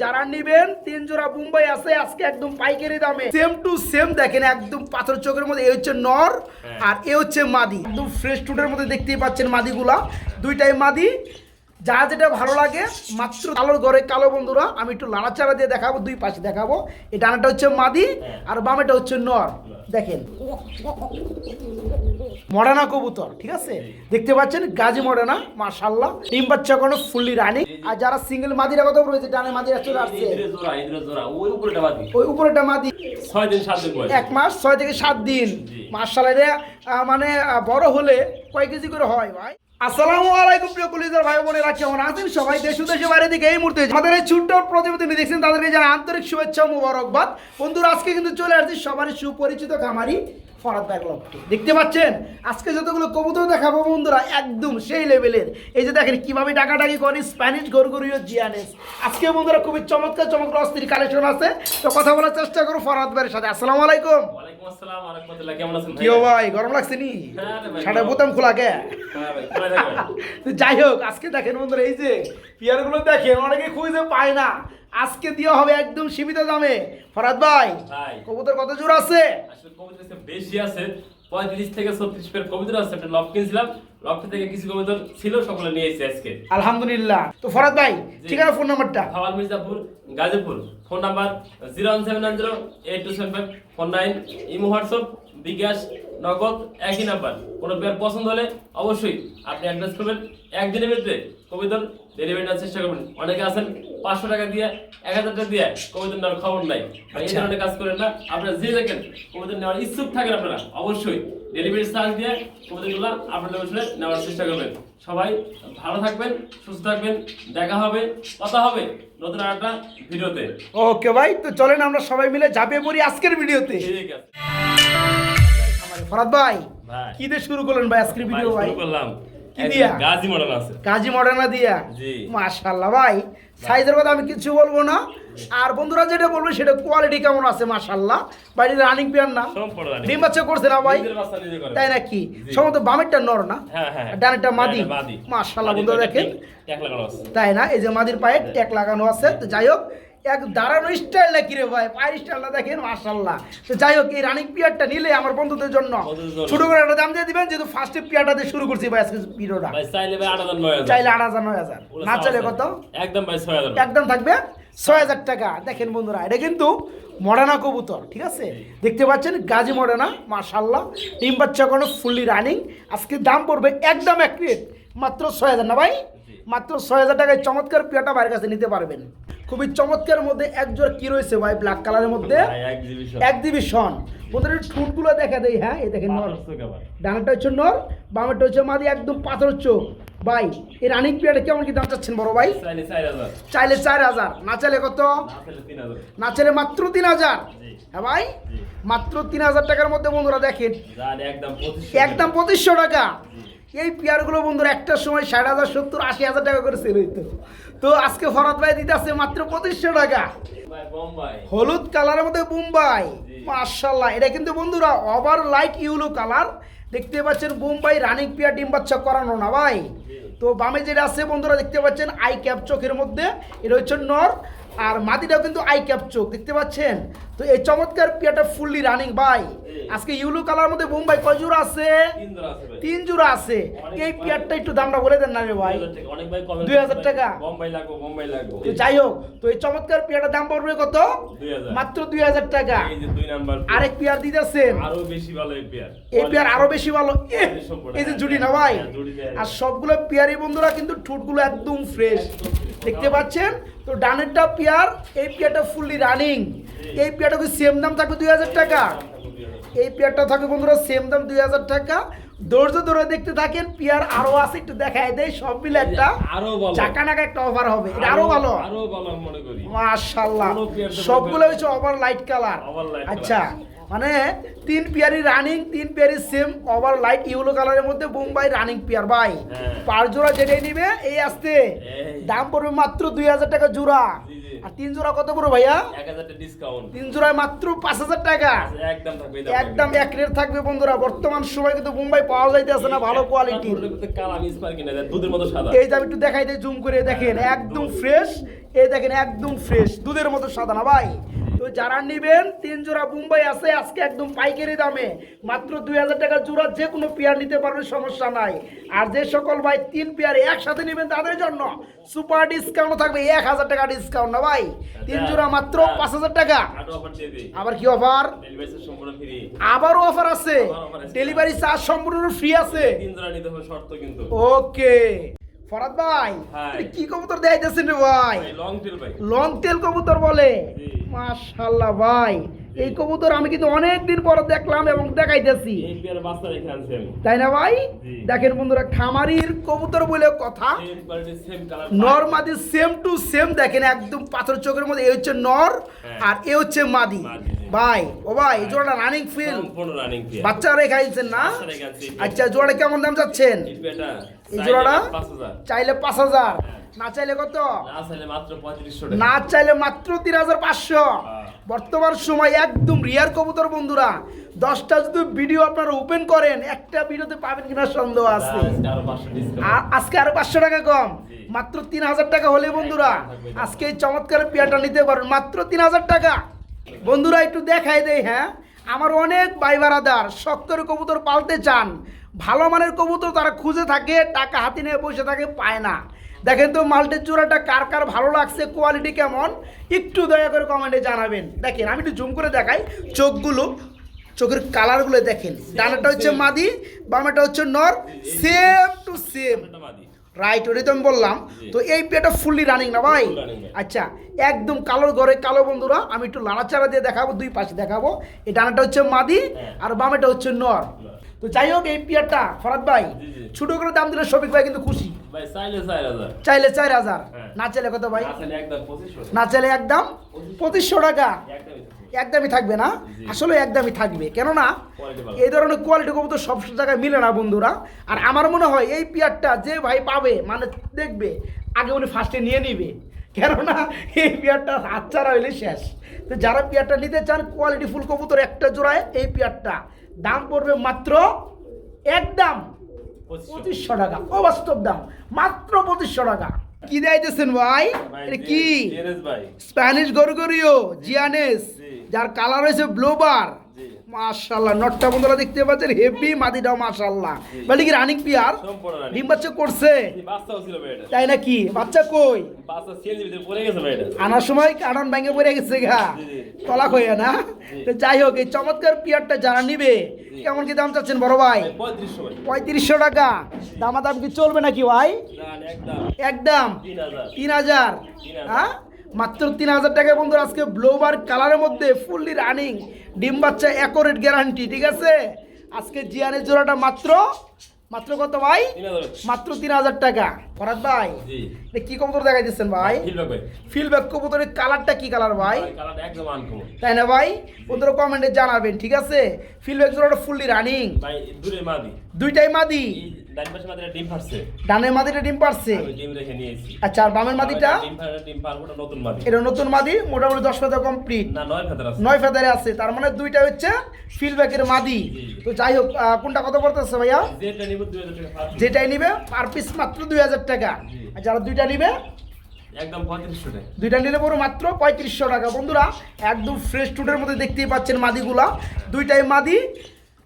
যারা নিবেন তিন জোড়া মুম্বাই আছে আজকে একদম পাইকারি দামে। সেম টু সেম দেখেন একদম পাথর চোখের মধ্যে এ হচ্ছে নর আর এ হচ্ছে মাদি। একদম ফ্রেশ টুটের মধ্যে দেখতেই পাচ্ছেন মাদিগুলা। দুইটাই মাদি যা যেটা ভালো লাগে মাত্র কালোর ঘরে কালো বন্ধুরা আমি একটু লাড়াচাড়া দিয়ে দেখাবো দুই পাশে দেখাবো। এই ডানাটা হচ্ছে মাদি আর বামেটা হচ্ছে নর। দেখেন। মডানা কবুতর ঠিক আছে? দেখতে পাচ্ছেন গাজী মডানা মাশাল্লাহ টিম বাচ্চা কোনো ফুললি রানি। আর যারা সিঙ্গেল মাদিরা কথা রয়েছে ডানে মাদিরা চলে আসছে। ওই উপরেটা বাদি ওই উপরেটা মাদি। ছয় দিন সাত দিন এক মাস ছয় থেকে সাত দিন। আহ, মানে বড় হলে কয় কেজি করে হয় ভাই? আসসালামু আলাইকুম প্রিয় কলিজার ভাই বোনেরা, কেমন আছেন সবাই? দেশ দেশে বাইরে দিকে এই মুহূর্তে আমাদের এই ছোট্ট প্রতিবেদন দেখছেন, তাদেরকে যারা আন্তরিক শুভেচ্ছা মুবারকবাদ। বন্ধুরা, আজকে কিন্তু চলে আসছি সবারই সুপরিচিত খামারি ফরাদ ব্যাগ লফটে দেখতে পাচ্ছেন? আজকে যতগুলো কবুতর দেখাবো বন্ধুরা একদম সেই লেভেলের। এই যে দেখেন কীভাবে ডাকাডাকি করি স্প্যানিশ গরগরীয় জিয়ানেস। আজকে বন্ধুরা খুবই চমৎকার চমৎকার অস্থির কালেকশন আছে। তো কথা বলার চেষ্টা করো ফরাদ ভাইয়ের সাথে। আসসালামু আলাইকুম। কি ভাই? গরম লাগছে নি? হ্যাঁ সাড়ে বোতাম খোলা কে? হ্যাঁ যাই হোক আজকে দেখেন বন্ধুরা এই যে পিয়ারগুলো দেখেন অনেকে খুঁজে পায় না। আজকে দেওয়া হবে একদম সীমিত দামে। ফরাদ ভাই। কবুতর কত জোর আছে? আসলে কবিতা আছে আছে পঁয়ত্রিশ থেকে ছত্রিশ পের কবিতা আছে একটা লক কিনছিলাম। লকটা থেকে কিছু কবিতা ছিল সকলে নিয়ে এসেছি আজকে। আলহামদুলিল্লাহ। তো ফরাদ ভাই ঠিকানা ফোন নাম্বারটা? খাওয়াল Mirzapur Gazipur. Phone number zero one seven nine zero eight two seven four nine imo WhatsApp bKash Nagad একই নাম্বার। কোনো পেয়ার পছন্দ হলে অবশ্যই আপনি অ্যাড্রেস করবেন। একদিনের ভিতরে কবিতার ডেলিভারি নেওয়ার চেষ্টা করবেন। অনেকে আছেন পাঁচশো টাকা দিয়ে এক হাজার টাকা দিয়ে কবিতার নেওয়ার খবর নাই। এই আচ্ছা। ধরনের কাজ করেন না। আপনারা যে দেখেন নেওয়ার ইচ্ছুক থাকেন আপনারা অবশ্যই ডেলিভারি চার্জ দিয়ে কবিতাগুলো আপনাদের নেওয়ার চেষ্টা করবেন। সবাই ভালো থাকবেন সুস্থ থাকবেন দেখা হবে কথা হবে নতুন একটা ভিডিওতে। ওকে ভাই তো চলেন আমরা সবাই মিলে ঝাঁপিয়ে পড়ি আজকের ভিডিওতে। ঠিক আছে। ফরাদ ভাই ভাই। কি দিয়ে শুরু করলেন ভাই আজকের ভিডিও ভাই? শুরু করলাম। কি দিয়া? গাজী মডেল আছে। কাজী মডার্না দিয়া? জি। ভাই। সাইজের কথা আমি কিছু বলব না। আর বন্ধুরা যেটা বলব সেটা কোয়ালিটি কেমন আছে মাশাল্লাহ বাড়ির রানিং পেয়ার না? ডিম বাচ্চা করছে না ভাই। তাই নাকি? জি। সম্ভবত বামেরটা নর না? হ্যাঁ হ্যাঁ। ডানেরটা মাদি। মাশাল্লাহ বন্ধুরা দেখেন। তাই না? এই যে মাদির পায়ে ট্যাক লাগানো আছে। তো যাই হোক এক দাঁড়ানো স্টাইল নাকি রে ভাই? পায়ের স্টাইলটা দেখেন মাশাল্লাহ তো যাই হোক এই রানিং পিয়ারটা নিলে আমার বন্ধুদের জন্য ছোট করে একটা দাম দিয়ে দিবেন যেহেতু ফার্স্টে পিয়ারটা দিয়ে শুরু করছি ভাই আজকে ভিডিওটা। চাইলে আট হাজার নয় হাজার। না চাইলে কত? একদম ভাই ছয় হাজার। একদম থাকবে ছয় হাজার টাকা। দেখেন বন্ধুরা এটা কিন্তু মডার্না কবুতর ঠিক আছে? দেখতে পাচ্ছেন গাজী মডার্না মার্শাল্লাহ ডিম বাচ্চা কোনো ফুললি রানিং আজকে দাম পড়বে একদম এক মাত্র ছয় হাজার না ভাই? মাত্র ছয় হাজার টাকায় চমৎকার পিয়াটা বাইরের কাছে নিতে পারবেন। খুবই চমৎকার মধ্যে এক জোড়া কি রয়েছে ভাই ব্ল্যাক কালারের মধ্যে। এক্সিবিশন বন্ধুরা ঠুটগুলো দেখা দেয় হ্যাঁ? এই দেখেন নর। ডানাটা হচ্ছে নর বামেরটা হচ্ছে মাদি একদম পাথর চোখ। ভাই এই রানিং পিয়াটা কেমন কি দাম চাচ্ছেন বড় ভাই? চাইলে চার হাজার। না চাইলে কত? না চাইলে মাত্র তিন হাজার। হ্যাঁ ভাই? মাত্র তিন হাজার টাকার মধ্যে বন্ধুরা দেখেন। একদম পঁচিশশো টাকা। এই পেয়ারগুলো বন্ধুরা একটা সময় ষাট হাজার সত্তর আশি হাজার টাকা করে সেল হইতো। তো আজকে ফরাত ভাই দিতে আসছে মাত্র পঁচিশশো টাকা। বোম্বাই। হলুদ কালারের মধ্যে মুম্বাই। জি। মার্শাল্লাহ এটা কিন্তু বন্ধুরা ওভার লাইট ইউলো কালার দেখতে পাচ্ছেন মুম্বাই রানিং পিয়া ডিম বাচ্চা করানো না ভাই। তো বামে যেটা আছে বন্ধুরা দেখতে পাচ্ছেন আই ক্যাপ চোখের মধ্যে। এটা হচ্ছে নর। আর মাটিটাও কিন্তু আই ক্যাপ চোখ দেখতে পাচ্ছেন? তো এই চমৎকার পিয়াটা ফুললি রানিং ভাই। আজকে ইউলো কালার মধ্যে মুম্বাই কয় জোড়া আছে? তিন জোড়া আছে এই পিয়ারটা একটু দামটা বলে দেন না রে ভাই। দুই হাজার টাকা। বোম্বাই লাগবো বোম্বাই লাগবো। তো যাই হোক তো এই চমৎকার পিয়াটার দাম পড়বে কত? মাত্র দুই হাজার টাকা। আরেক পেয়ার দিতেছেন। আরও বেশি ভালো এই পেয়ার। এই পেয়ার আরও বেশি ভালো। এই যে জুড়ি না ভাই। হ্যাঁ। আর সবগুলো পেয়ারি বন্ধুরা কিন্তু ঠোঁটগুলো একদম ফ্রেশ দেখতে পাচ্ছেন? তো ডানেরটা পেয়ার এই পেয়ারটা ফুললি রানিং এই পেয়ারটা কি সেম দাম থাকবে দুই হাজার টাকা? এই পেয়ারটা থাকবে বন্ধুরা সেম দাম দুই হাজার টাকা। ধৈর্য ধরে দেখতে থাকেন পেয়ার আরও আছে একটু দেখায় দেয় সব মিলে একটা আরও ভালো। চাকানাকা একটা অফার হবে। এটা আরও ভালো। আরও ভালো মনে করি। মাশাআল্লাহ সবগুলো। হচ্ছে ওভার লাইট কালার আচ্ছা। মানে তিন পেয়ারি রানিং তিন পেয়ারি সেম ওভার লাইট ইউলো কালারের মধ্যে বোম্বাই রানিং পেয়ার ভাই। হ্যাঁ। পার জোড়া যেটাই নিবে এই আসতে। দাম পড়বে মাত্র দুই হাজার টাকা জোড়া। আর তিন জোড়া কত পড়বে ভাইয়া? তিন জোড়ায় মাত্র পাঁচ হাজার টাকা। একদম এক রেট থাকবে বন্ধুরা। বর্তমান সময় কিন্তু মুম্বাই পাওয়া যাইতেছে না ভালো দেয় সাদা। এই যে আমি একটু দেখাই দিই জুম করে দেখেন। একদম ফ্রেশ এই দেখেন একদম ফ্রেশ দুধের মতো সাদা না ভাই? যারা নিবেন তিন জোড়া মুম্বাই আছে আজকে একদম পাইকারি দামে। মাত্র দুই হাজার টাকা জোড়া যে কোনো পেয়ার নিতে পারবেন সমস্যা নাই। আর যে সকল ভাই তিন পেয়ার একসাথে নেবেন তাদের জন্য সুপার ডিসকাউন্ট থাকবে এক হাজার টাকা ডিসকাউন্ট না ভাই? তিন জোড়া মাত্র পাঁচ হাজার টাকা। দিয়ে আবার কি অফার আবারও অফার আছে। ডেলিভারি চার্জ সম্পূর্ণ ফ্রি আছে। ওকে ফরাদ ভাই কি কবুতর দেখাইতেছেন রে ভাই? ভাই লং টেল ভাই। লং টেল কবুতর বলে। জি। মাশাআল্লাহ ভাই এই কবুতর আমি কিন্তু অনেক দিন পর দেখলাম এবং দেখাইতেছি তাই না ভাই দেখেন বন্ধুরা খামারির কবুতর বলে কথা নর মাদি সেম টু সেম দেখেন একদম পাথর চোখের মধ্যে এ হচ্ছে নর হ্যাঁ। আর এ হচ্ছে মাদি। ভাই ও ভাই এই জোড়াটা রানিং ফিল সম্পূর্ণ রানিং পেয়ার বাচ্চা রেখাইছেন না? আচ্ছা জোড়াটা কেমন দাম যাচ্ছেন এই এই জোড়াটা? চাইলে পাঁচ হাজার। হ্যাঁ। না চাইলে কত? না চাইলে মাত্র পঁয়ত্রিশশো না চাইলে মাত্র তিন হাজার পাঁচশো। হ্যাঁ। বর্তমান সময় একদম রিয়ার কবুতর বন্ধুরা। দশটা যদি ভিডিও আপনারা ওপেন করেন একটা ভিডিওতে পাবেন কিনা সন্দেহ আছে। ডিসকাউন্ট আর আজকে আরও পাঁচশো টাকা কম। মাত্র তিন হাজার টাকা হলে বন্ধুরা। আজকে এই চমৎকার পেয়ারটা নিতে পারেন মাত্র তিন হাজার টাকা। বন্ধুরা, একটু দেখাই দেই হ্যাঁ? আমার অনেক ভাই বারাদার শখ করে কবুতর পালতে চান। ভালো মানের কবুতর তারা খুঁজে থাকে, টাকা হাতে নিয়ে বসে থাকে, পায় না। দেখেন তো, মাল্টের চূড়াটা কার কার ভালো লাগছে কোয়ালিটি কেমন? একটু দয়া করে কমেন্টে জানাবেন। দেখেন, আমি একটু জুম করে দেখাই। চোখগুলো, চোখের কালারগুলো দেখেন। ডানাটা হচ্ছে মাদি, বামাটা হচ্ছে নর সেম টু সেম রাইট ওটাই তো আমি বললাম তো এই পেটা ফুললি রানিং না ভাই। আচ্ছা একদম কালোর ঘরে কালো বন্ধুরা আমি একটু লাড়াচাড়া দিয়ে দেখাবো দুই পাশে দেখাবো। এই ডানাটা হচ্ছে মাদি হ্যাঁ। আর বামেটা হচ্ছে নর। তো যাই হোক এই পিয়ারটা ফরাদ ভাই। ছোট করে দাম দিলে শফিক ভাই কিন্তু খুশি। চাইলে চার হাজার। হ্যাঁ। না চাইলে কত ভাই? না চাইলে একদম পঁচিশশো না চাইলে একদম পঁচিশশো। টাকা। একদমই থাকবে। না। আসলে একদমই থাকবে। কেননা এই ধরনের কোয়ালিটি কবুতর সব জায়গায় মিলে না বন্ধুরা। আর আমার মনে হয় এই পিয়ারটা যে ভাই পাবে মানে দেখবে আগে উনি ফার্স্টে নিয়ে নিবে। কেননা এই পিয়ারটা হাতছাড়া হইলে শেষ। তো যারা পিয়ারটা নিতে চান কোয়ালিটি ফুল কবুতর একটা জোড়ায় এই পিয়ারটা। দাম পড়বে মাত্র একদম পঁচিশশো। টাকা। অবাস্তব দাম। মাত্র পঁচিশশো টাকা। কি দেখাইতেছেন ভাই? কি? স্প্যানিশ গরগরিও জিয়ানেস। যার কালার হয়েছে ব্লোবার। মাশাল্লাহ নটটা বন্ধুরা দেখতে পাচ্ছেন হেভি মাদিটাও মাশাল্লাহ বলে কি রানিং পিয়ার ডিম বাচ্চা করছে। তাই নাকি? বাচ্চা কই? আনার সময় কারণ ব্যাঙ্গে পড়ে গেছে গা। তলা কইয়া না? তো যাই হোক এই চমৎকার পিয়ারটা যারা নিবে কেমন কি দাম চাচ্ছেন বড় ভাই? পঁয়ত্রিশশো টাকা। দামা দাম কি চলবে নাকি ভাই? একদম। তিন হাজার। হ্যাঁ? মাত্র তিন হাজার টাকা বন্ধুরা আজকে ব্লোবার কালারের মধ্যে ফুললি রানিং ডিম বাচ্চা অ্যাকোরেট গ্যারান্টি ঠিক আছে? আজকে জিয়ানের জোড়াটা মাত্র মাত্র কত ভাই? মাত্র তিন হাজার টাকা। ফরাদ ভাই? কি কবুতর দেখাই দিচ্ছেন ভাই। ফিলব্যাক কবুতরের কালারটা কি কালার ভাই? তাই না ভাই? বন্ধুরা কমেন্টে জানাবেন ঠিক আছে? ফিলব্যাক জোড়াটা ফুললি রানিং দুইটাই মাদি। ডানের মাদিটা ডিম পারছে? আচ্ছা আর বামের মাদিটা? এটা নতুন মাদি মোটামুটি দশ কমপ্লিট নয় ফেদার আছে। তার মানে দুইটা হচ্ছে ফিলব্যাকের মাদি। তো যাই হোক কোনটা কত পড়তেছে ভাইয়া? যেটাই নিবে পার পিস মাত্র দুই হাজার টাকা। আর যারা দুইটা নিবে? একদম পঁয়ত্রিশশো টাকা। দুইটা নিলে পড়ো মাত্র পঁয়ত্রিশশো টাকা। বন্ধুরা একদম ফ্রেশ টুডের মধ্যে দেখতেই পাচ্ছেন মাদিগুলা। দুইটাই মাদি।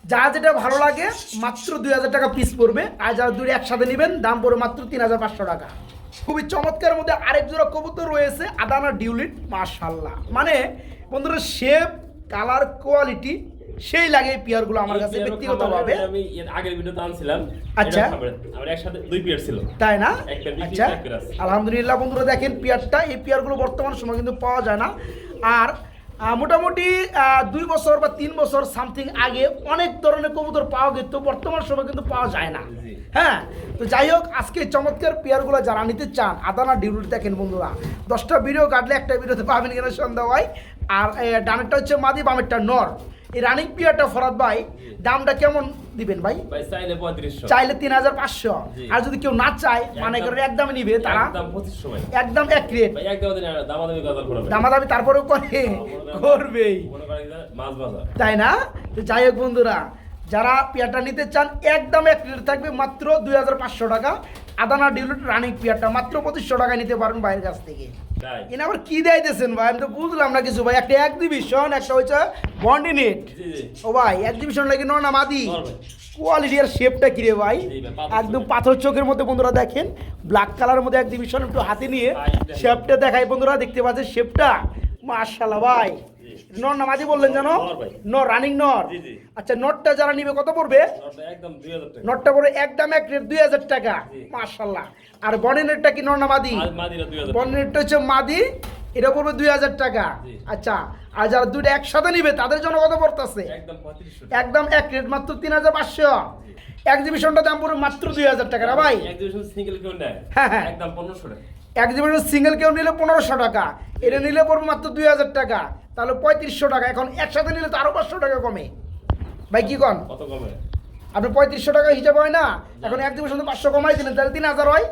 যা যেটা ভালো লাগে মাত্র দুই হাজার টাকা পিস পড়বে। আর যারা দুই একসাথে নেবেন দাম পড়বে মাত্র তিন হাজার পাঁচশো টাকা। খুবই চমৎকার মধ্যে আরেক জোড়া কবুতর রয়েছে আদানা ডিউলিট মাশাল্লাহ মানে বন্ধুরা শেপ কালার কোয়ালিটি সেই লাগে পিয়ারগুলো আমার কাছে ব্যক্তিগতভাবে। আমি আগের ভিডিওতে আনছিলাম। আচ্ছা। আমার একসাথে দুই পিয়ার ছিল। তাই না? আচ্ছা। আলহামদুলিল্লাহ বন্ধুরা দেখেন পেয়ারটা এই পেয়ারগুলো বর্তমান সময় কিন্তু পাওয়া যায় না। আর মোটামুটি দুই বছর বা তিন বছর সামথিং আগে অনেক ধরনের কবুতর পাওয়া যেত বর্তমান সময় কিন্তু পাওয়া যায় না। হ্যাঁ? তো যাই হোক আজকে চমৎকার পেয়ারগুলো যারা নিতে চান আদানা ডিউটি দেখেন বন্ধুরা। দশটা ভিডিও কাটলে একটা ভিডিওতে পাবেন কিনা সন্ধ্যা হয়। আর ডানেরটা হচ্ছে মাদি বামেরটা নর। এই রানিং পিয়ারটা ফরাদ ভাই দামটা কেমন দিবেন ভাই? চাইলে তিন হাজার পাঁচশো। আর যদি কেউ না চায় মানে একদম- করে একদমই নিবে তারা একদম একদম এক রেট একদম দামাদামি করবে তারপরেও করে করবেই। বাজার। তাই না? তো যাই হোক বন্ধুরা যারা পেয়ারটা নিতে চান একদম এক রেট থাকবে মাত্র দুই হাজার পাঁচশো টাকা। আদানা ডিলুট রানিং পিয়ারটা মাত্র পঁচিশশো টাকা নিতে পারেন বাইরের কাছ থেকে। এনে আবার কি দেয়তেছেন ভাই? আমি তো বুঝলাম না কিছু ভাই। একটা এক্সিবিশন একটা হচ্ছে বন্ডিনেট ও ভাই এক্সিবিশন লাগে না মাদি? কোয়ালিটি আর শেপটা কিরে ভাই? ভাই, একদম পাথর চোখের মধ্যে বন্ধুরা দেখেন। ব্ল্যাক কালারের মধ্যে এক্সিবিশন একটু হাতে নিয়ে শেপটা দেখাই বন্ধুরা দেখতে পাচ্ছেন শেপটা মাশাআল্লাহ ভাই। নর না মাদি বললেন জানো? নর রানিং নর। আচ্ছা নটটা যারা নিবে কত পড়বে? নটটা পড়বে একদম এক রেট দুই হাজার টাকা। জি। মাশাআল্লাহ। আর বনেনেরটা কি নর না মাদি বনেটটা হচ্ছে মাদি এটা পড়বে দুই হাজার টাকা। আচ্ছা আর যারা দুইটা একসাথে নিবে তাদের জন্য কত পড়তেছে? একদম এক রেট মাত্র তিন হাজার পাঁচশো। এক্সিবিশনটা দাম পড়বে মাত্র দুই হাজার টাকা ভাই? একজন সিঙ্গেল কেউ নেয়। হ্যাঁ, হ্যাঁ। একদম পনেরোশো টাকা। এক্সিবিশন সিঙ্গেল কেউ নিলে পনেরোশো টাকা। এটা নিলে পড়বে মাত্র দুই হাজার টাকা। তাহলে পঁয়ত্রিশশো টাকা। এখন একসাথে নিলে তো আরও পাঁচশো টাকা কমে। ভাই কি কন? কত কমে? আপনি পঁয়ত্রিশশো টাকা হিসাব হয় না? এখন এক এক্সিবিশন পাঁচশো কমাই দিলেন তাহলে তিন হাজার হয়।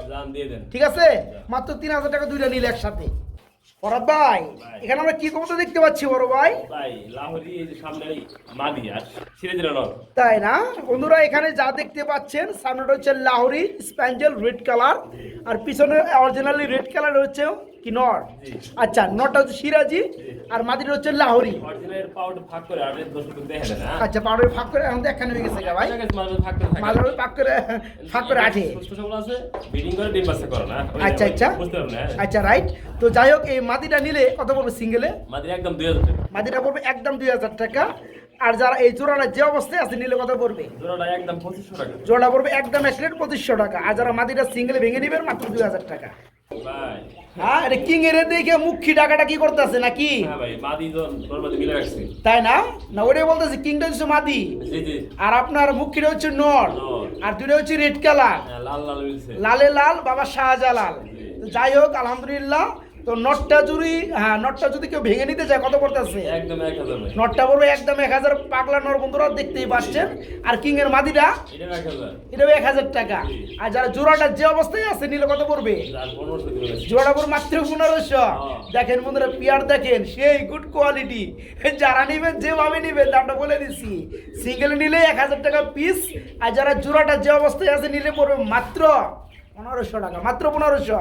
ঠিক আছে? মাত্র তিন হাজার টাকা দুইটা নিলে একসাথে। ফরাদ ভাই এখানে আমরা কি দেখতে পাচ্ছি বড় ভাই? ভাই লাহোরি এই যে সামনে মাদি আর সিরে তাই না? বন্ধুরা এখানে যা দেখতে পাচ্ছেন সামনেটা হচ্ছে লাহোরি স্প্যাঞ্জেল রেড কালার আর পিছনে অরিজিনালি রেড কালার হচ্ছে কি নট আচ্ছা নরটা হচ্ছে সিরাজি আর মাদিটা হচ্ছে লাহোরি। হ্যাঁ? আচ্ছা পাউডার ফাঁক করে এখন দেখানো হয়ে গেছে ভাই। থাকে। মাঝে ফাঁক করে ফাঁক করে আঠে। আচ্ছা আচ্ছা। হ্যাঁ? আচ্ছা রাইট তো যাই হোক এই মাদিটা নিলে কত পড়বে সিঙ্গেলে মাদিরা একদম দুই হাজার টাকা। মাদিটা পড়বে একদম দুই হাজার টাকা। আর যারা এই জোড়াটা যে অবস্থায় আছে নিলে কত পড়বে? জোড়াটা পড়বে একদম এক প্লেট পঁচিশশো টাকা। আর যারা মাদিটা সিঙ্গেলে ভেঙে নেবেন মাত্র দুই হাজার টাকা। হ্যাঁ এটা কিং এর দেখে মুখি টাকাটা কি করতেছে নাকি? হ্যাঁ তাই না? না ওটাই বলতেছে কিংটা হচ্ছে মাদি। আর আপনার মুখীটা হচ্ছে নর। আর দুটো হচ্ছে রেড কালার। হ্যাঁ, লাল লাল লালে লাল বাবা শাহজালাল। যাই হোক আলহামদুলিল্লাহ তো নটটা যদি হ্যাঁ নটটা যদি কেউ ভেঙে নিতে চায় কত পড়তেছে একদম এক হাজার নটটা পড়বে একদম এক হাজার পাগলা নর বন্ধুরা দেখতেই পাচ্ছেন। আর কিং এর মাদিটা? এটা এক হাজার। টাকা। আর যারা জোড়াটা যে অবস্থায় আছে নিলে কত পড়বে? আর পনেরোশো দিবে জোড়া পড়বে মাত্র পনেরোশো। দেখেন বন্ধুরা পিয়ার দেখেন সেই গুড কোয়ালিটি যারা নিবেন যেভাবে নিবেন দামটা বলে দিচ্ছি। সিঙ্গেল নিলে এক হাজার টাকা পিস আর যারা জোড়াটা যে অবস্থায় আছে নিলে পড়বে মাত্র পনেরোশো টাকা মাত্র পনেরোশো।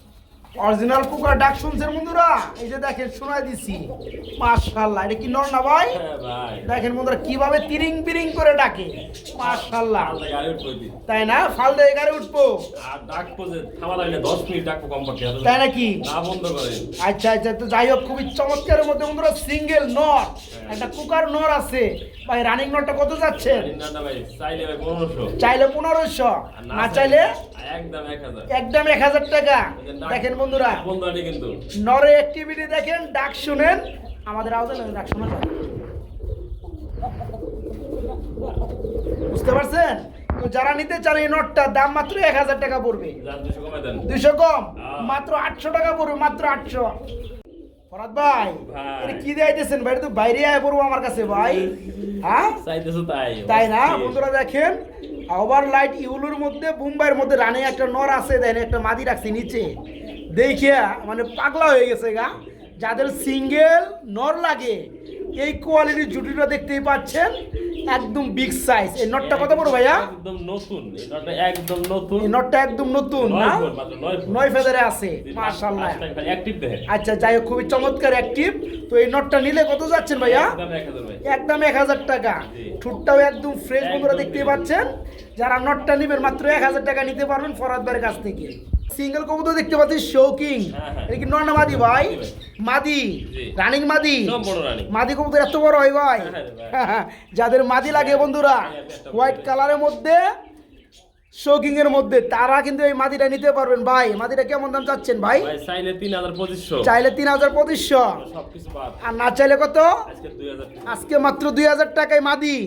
অরিজিনাল কুকার ডাক শুনছেন বন্ধুরা এই যে দেখেন শোনায় দিছি। মাশাল্লাহ এটা কি নর না ভাই? হ্যাঁ দেখেন বন্ধুরা কীভাবে তিরিং বিরিং করে ডাকে। মাশাল্লাহ তাই না? ফাল দিয়ে গাড়ি উঠবো। তাই নাকি? না বন্ধ করে। আচ্ছা আচ্ছা তো যাই হোক খুবই চমৎকারের মধ্যে বন্ধুরা সিঙ্গেল নর। একটা কুকার নর আছে। ভাই রানিং নরটা কত যাচ্ছে? চাইলে পনেরোশো। না চাইলে? একদম এক হাজার। টাকা। দেখেন বন্ধুরা বন্ধু আনি কিন্তু নরে অ্যাক্টিভিটি দেখেন ডাক শুনেন। আমাদের হলো, ডাক শোনা যায়। বুঝতে পারছেন? তো যারা নিতে চান এই নটটার দাম মাত্র এক হাজার টাকা পড়বে। দুশো দুইশো কম? হ্যাঁ। মাত্র আটশো টাকা পড়বে মাত্র আটশো। ফরাদ ভাই। এটা কি দিয়েছেন ভাই? তো বাইরে আয় পড়ব আমার কাছে ভাই। হ্যাঁ? তাই তাই না? বন্ধুরা দেখেন ওভার লাইট ইউলুর মধ্যে মুম্বাইয়ের মধ্যে রানে একটা নর আছে দেন একটা মাদি রাখছে নিচে। দেখিয়া মানে পাগলা হয়ে গেছে গা। যাদের সিঙ্গেল নর লাগে এই কোয়ালিটির জুটিটা দেখতেই পাচ্ছেন একদম বিগ সাইজ এই নটটা কত বড় ভাইয়া? একদম নতুন। এই নটটা একদম নতুন। এই নটটা একদম নতুন না? নয় ফেদারে। আছে মাশাল্লাহ অ্যাক্টিভ দেখেন। আচ্ছা যাই হোক খুবই চমৎকার অ্যাক্টিভ তো এই নটটা নিলে কত যাচ্ছেন ভাইয়া? একদম এক হাজার ভাই। একদম এক হাজার টাকা। জি। ঠুটটাও একদম ফ্রেশ বন্ধুরা দেখতেই পাচ্ছেন। যারা নটটা নেবেন মাত্র এক হাজার টাকা নিতে পারবেন ফরাদ ভাইয়ের কাছ থেকে। সিঙ্গেল কবুতর দেখতে পাচ্ছি শৌকিং হ্যাঁ, হ্যাঁ। এটা কি মাদি ভাই? মাদি রানিং মাদি। মাদি কবুতর এত বড় হয় ভাই। হ্যাঁ যাদের মাদি লাগে বন্ধুরা হোয়াইট কালারের মধ্যে শৌকিং এর মধ্যে তারা কিন্তু এই মাদিটা নিতে পারবেন ভাই। মাদিটা কেমন দাম চাচ্ছেন ভাই? চাইলে তিন হাজার পঁচিশশো। চাইলে তিন হাজার পঁচিশশো। আর না চাইলে কত? আজকে মাত্র দুই হাজার টাকায় মাদি।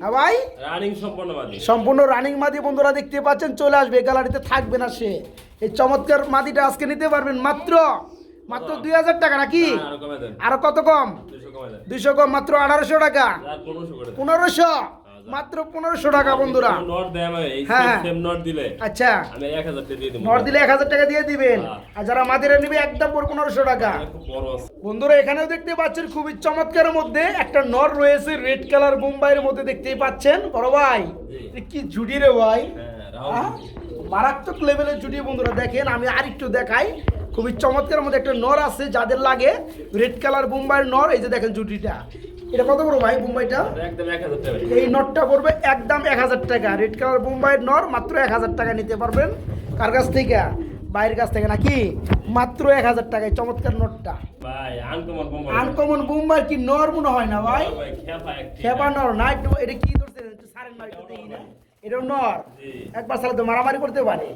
হ্যাঁ ভাই? রানিং সম্পূর্ণ মাদি। সম্পূর্ণ রানিং মাদি বন্ধুরা দেখতে পাচ্ছেন চলে আসবে গ্যালারিতে থাকবে না সে। এই চমৎকার মাদিটা আজকে নিতে পারবেন মাত্র মাত্র দুই হাজার টাকা নাকি? আরও কত কম? দুইশো কম মাত্র আঠারোশো টাকা। পনেরোশো? মাত্র পনেরোশো টাকা বন্ধুরা। নোট হ্যাঁ। দিলে। আচ্ছা। আমি এক হাজার টাকা দিয়ে দেবো। নর দিলে এক হাজার টাকা দিয়ে দিবেন। হ্যাঁ। আর যারা মাদিরা নিবে একদম পর পনেরোশো টাকা। বন্ধুরা এখানেও দেখতে পাচ্ছেন খুবই চমৎকারের মধ্যে একটা নর রয়েছে রেড কালার বোম্বাইয়ের মধ্যে দেখতেই পাচ্ছেন। বড় ভাই কি জুডি রে ভাই? হ্যাঁ রাহুল মারাত্মক লেভেলের জুটি বন্ধুরা দেখেন আমি আরেকটু দেখাই। খুবই চমৎকার মধ্যে একটা নর আছে যাদের লাগে রেড কালার বোম্বাইয়ের নর এই যে দেখেন জুটিটা এটা কত বড় ভাই বোম্বাইটা? একদম এক হাজার টাকা। এই নটটা পড়বে একদম এক হাজার টাকা। রেড কালার বোম্বাইয়ের নর মাত্র এক হাজার টাকা নিতে পারবেন। কার কাছ থেকে? বাইরের কাছ থেকে নাকি? মাত্র এক হাজার টাকায় চমৎকার নটটা। আনকমন বোম্বা বোম্বাই কি নর মনে হয় না ভাই? খেপা নর না একটু এটা কি ধরছে এটাও নর। একবার সালে তো মারামারি করতে পারে।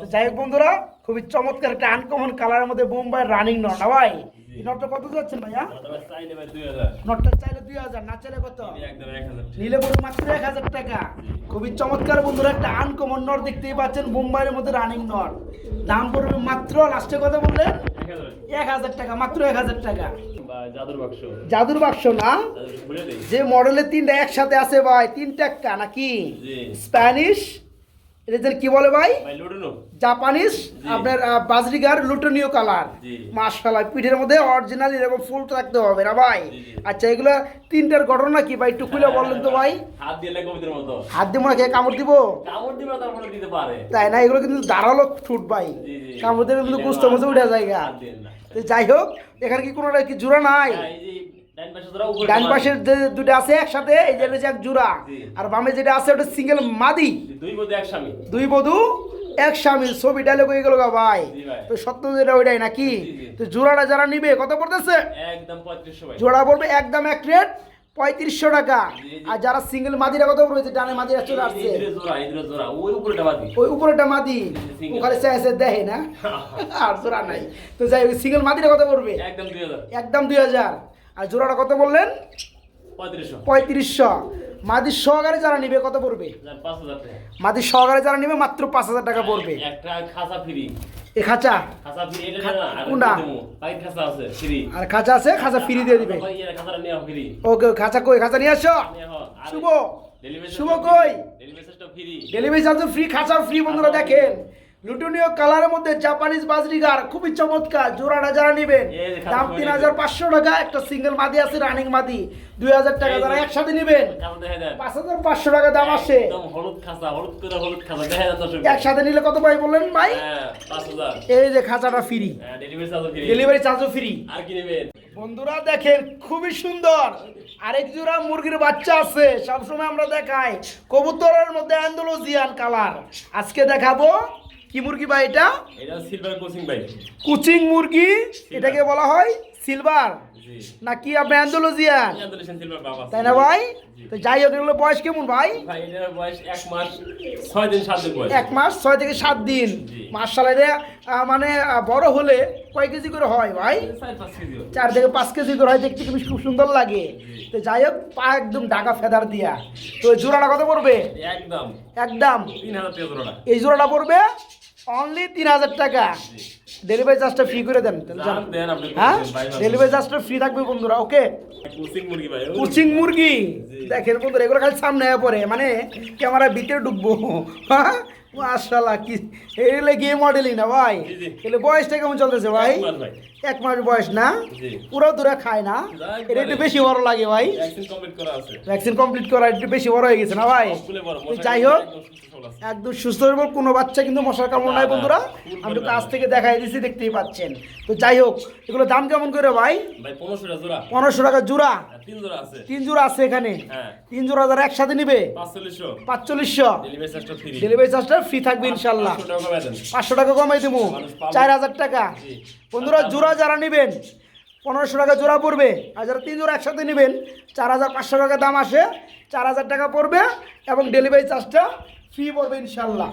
তো যাই হোক বন্ধুরা খুবই চমৎকার একটা আনকমন কালারের মধ্যে বোম্বাই রানিং নর না ভাই? এই নটটা কত যাচ্ছেন ভাইয়া? তবে চাই নেবে দুই হাজার। নটটা চাইলে দুই হাজার না চাইলে কত? একদম এক হাজার টাকা। নিলে পড়বে মাত্র এক হাজার টাকা। খুবই চমৎকার বন্ধুরা একটা আনকমন নর দেখতেই পাচ্ছেন বোম্বাইয়ের মধ্যে রানিং নট। দাম পড়বে মাত্র লাস্টে কথা বললেন? এক হাজার। টাকা মাত্র এক হাজার টাকা। জাদুর বাক্স। না? যে মডেলের তিনটা একসাথে আছে ভাই তিনটা টাকা নাকি? স্প্যানিশ এদের কি বলে ভাই? জাপানিজ আপনার বাজরিগার লুটনীয় কালার। মাশাআল্লাহ পিঠের মধ্যে অরিজিনাল এরকম ফুল রাখতে হবে না ভাই। আচ্ছা এগুলো তিনটার ঘটনা কি ভাই? একটু খুলে বললেন তো ভাই। হাত মতো। দিয়ে মনে খেয়ে কামড় দিব? পারে। তাই না? এগুলো কিন্তু ধারালো ঠুট ভাই। কামড় দিলে কিন্তু বুঝতে বুঝতে উঠে জায়গা যাই হোক এখানে কি কোনো কি জোড়া নাই? হ্যাঁ, ডান। পাশের যে দুটো আছে একসাথে এই যে হচ্ছে এক জোড়া। আর বামে যেটা আছে ওটা সিঙ্গেল মাদি। দুই বন্ধু এক স্বামী। দুই বধূ এক স্বামী। ছবি ডায়লগ হয়ে গেল গা ভাই। তো সত্য যেটা ওইটাই নাকি। তো জোড়াটা যারা নিবে কত পড়তেছে? একদম জোড়া পড়বে একদম এক রেট পঁয়ত্রিশশো টাকা। আর যারা সিঙ্গেল মাদিরা কত পড়বে ডানে মাদিরা চলে আসছে। ওই উপরেটা মাদি। ওখানে চেয়েছে দেখে না? আর জোড়া নাই। তো যাই সিঙ্গেল মাদিরা কত পড়বে? একদম দুই হাজার। আর জোড়াটা কত বললেন? পঁয়ত্রিশশো। মাদির সহকারে যারা নিবে কত পড়বে? মাদির সহকারে যারা নিবে মাত্র পাঁচ হাজার টাকা পড়বে। এ খাঁচা? কোনটা? আর খাঁচা আছে? খাঁচা ফ্রি দিয়ে দিবে। ওকে খাঁচা কই? খাঁচা নিয়ে আসো। শুভ। শুভ কই? Delivery system free. Delivery charge free খাঁচা ফ্রি বন্ধুরা দেখেন। লুটনীয় কালারের মধ্যে জাপানিজ বাজরিগার খুবই চমৎকার জোড়াটা যারা নেবেন দাম তিন হাজার পাঁচশো টাকা একটা সিঙ্গেল মাদি আছে রানিং মাদি। দুই হাজার টাকা যারা একসাথে নেবেন পাঁচ হাজার পাঁচশো টাকা দাম আসে। একসাথে নিলে কত ভাই বললেন ভাই? হ্যাঁ এই যে খাঁচাটা free delivery charge free delivery চার্জও ফ্রি আর কি নেবেন? বন্ধুরা দেখেন খুবই সুন্দর। আরেক জোড়া মুরগির বাচ্চা আছে সবসময় আমরা দেখাই। কবুতরের মধ্যে অ্যান্ডোলজিয়ান কালার আজকে দেখাবো কি মুরগি ভাই এটা? এটা সিলভার কোচিং ভাই। কুচিং মুরগি? এটাকে বলা হয় সিলভার নাকি আপনি অ্যান্ডোলজিয়ান আন্দোলন সিলভার বাবা তাই না ভাই? তো যাই হোক এগুলো বয়স কেমন ভাই? ভাই এটার বয়স এক মাস ছয় দিন সাত দিন বয়স। এক মাস ছয় থেকে সাত দিন। মার্শাল মানে বড় হলে কয় কেজি করে হয় ভাই? চার থেকে পাঁচ কেজি করে হয় দেখতে খুবই খুব সুন্দর লাগে। তো যাই হোক পা একদম ঢাকা ফেদার দিয়া। তো জোড়াটা কত পড়বে? একদম। একদম। এই জোড়াটা পড়বে? অনলি তিন হাজার টাকা। ডেলিভারি চার্জটা ফ্রি করে দেন হ্যাঁ? ভাই ডেলিভারি চার্জটা ফ্রি থাকবে বন্ধুরা ওকে কুচিং মুরগি দেখেন বন্ধুরা এগুলো খালি সামনে পরে মানে ক্যামেরা ভিতরে ঢুকবো। হ্যাঁ? মার্শাল্লাহ কি এগুলো গিয়ে মডেলই না ভাই। এগুলো বয়সটা কেমন চলতেছে ভাই। এক মাস বয়স না? পুরো দূরে খায় না? এটা একটু বেশি বড় লাগে ভাই। ভ্যাকসিন কমপ্লিট করা একটু বেশি বড় হয়ে গেছে না ভাই? যাই হোক একদম সুস্থ হয়ে পড়, কোনো বাচ্চা কিন্তু মশার কামড় নাই বন্ধুরা। আমি তো কাছ থেকে দেখাই দিচ্ছি দেখতেই পাচ্ছেন। তো যাই হোক এগুলো দাম কেমন করে ভাই? পনেরোশো টাকা জোড়া। আর তিন জোড়া আছে। এখানে? হ্যাঁ। তিন জোড়া যারা একসাথে নিবে? পাঁচচল্লিশশো। ডেলিভারি চার্জটা ফ্রি থাকবে ইনশাল্লাহ। পাঁচশো টাকা কমাই দেবো। চার হাজার টাকা। বন্ধুরা জোড়া যারা নেবেন পনেরোশো টাকা জোড়া পড়বে আর যারা তিন জোড়া একসাথে নেবেন চার হাজার পাঁচশো টাকা দাম আসে চার হাজার টাকা পড়বে এবং ডেলিভারি চার্জটা ফ্রি পড়বে ইনশাল্লাহ।